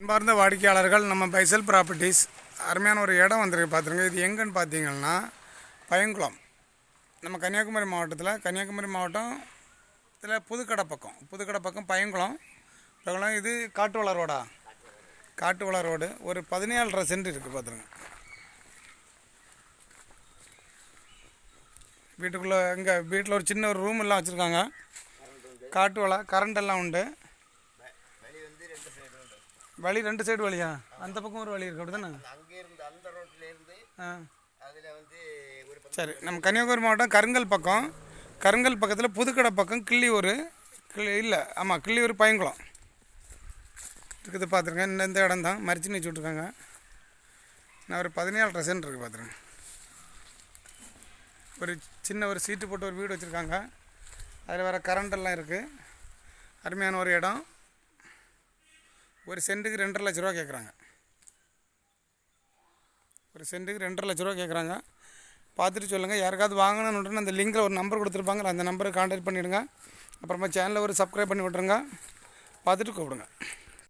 அன்பார்ந்த வாடிக்கையாளர்கள் நம்ம பைசல் ப்ராப்பர்ட்டிஸ் அருமையான ஒரு இடம் வந்திருக்கு பார்த்துருங்க இது எங்கன்னு பார்த்தீங்கன்னா பயங்குளம் நம்ம கன்னியாகுமரி மாவட்டத்தில் கன்னியாகுமரி மாவட்டம் இதில் புதுக்கடை பக்கம். புதுக்கடை பக்கம் பயங்குளம் பயங்குளம் இது காட்டுவள ரோடா? காட்டுவள ரோடு. ஒரு பதினேழரை சென்ட் இருக்குது பார்த்துருங்க வீட்டுக்குள்ளே இங்கே வீட்டில் ஒரு சின்ன ஒரு ரூம் எல்லாம் வச்சுருக்காங்க. காட்டு வலை கரண்ட் எல்லாம் உண்டு. வழி ரெண்டு சைடு வழியா? அந்த பக்கம் ஒரு வழி இருக்கு அப்படிதானே? அந்த ரோட்ல இருந்து ஆ. அதில் வந்து ஒரு சரி நம்ம கன்னியாகுமரி மாவட்டம் கருங்கல் பக்கம். கருங்கல் பக்கத்தில் புதுக்கடை பக்கம் கிள்ளியூர். கிள்ளி இல்லை ஆமாம் கிள்ளியூர் பயங்குளம் இருக்குது பார்த்துருக்கேன் இந்த இந்த இடம் தான் மரிச்சு நீச்சு விட்ருக்காங்க நான் ஒரு பதினேழு சென்ட் இருக்குது பார்த்துருங்க ஒரு சின்ன ஒரு சீட்டு போட்டு ஒரு வீடு வச்சுருக்காங்க. அதில் வேறு கரண்டெல்லாம் இருக்குது அருமையான ஒரு இடம். ஒரு சென்ட்டுக்கு ரெண்டரை லட்ச ரூபா கேட்குறாங்க. ஒரு சென்ட்டுக்கு ரெண்டரை லட்ச ரூபா கேட்குறாங்க. பார்த்துட்டு சொல்லுங்கள் யாருக்காவது வாங்கணுன்னு அந்த லிங்கில் ஒரு நம்பர் கொடுத்துருப்பாங்க அந்த நம்பரை கான்டாக்ட் பண்ணிவிடுங்க அப்புறமா சேனலில் ஒரு சப்ஸ்கிரைப் பண்ணி விட்ருங்க பார்த்துட்டு கூப்பிடுங்க.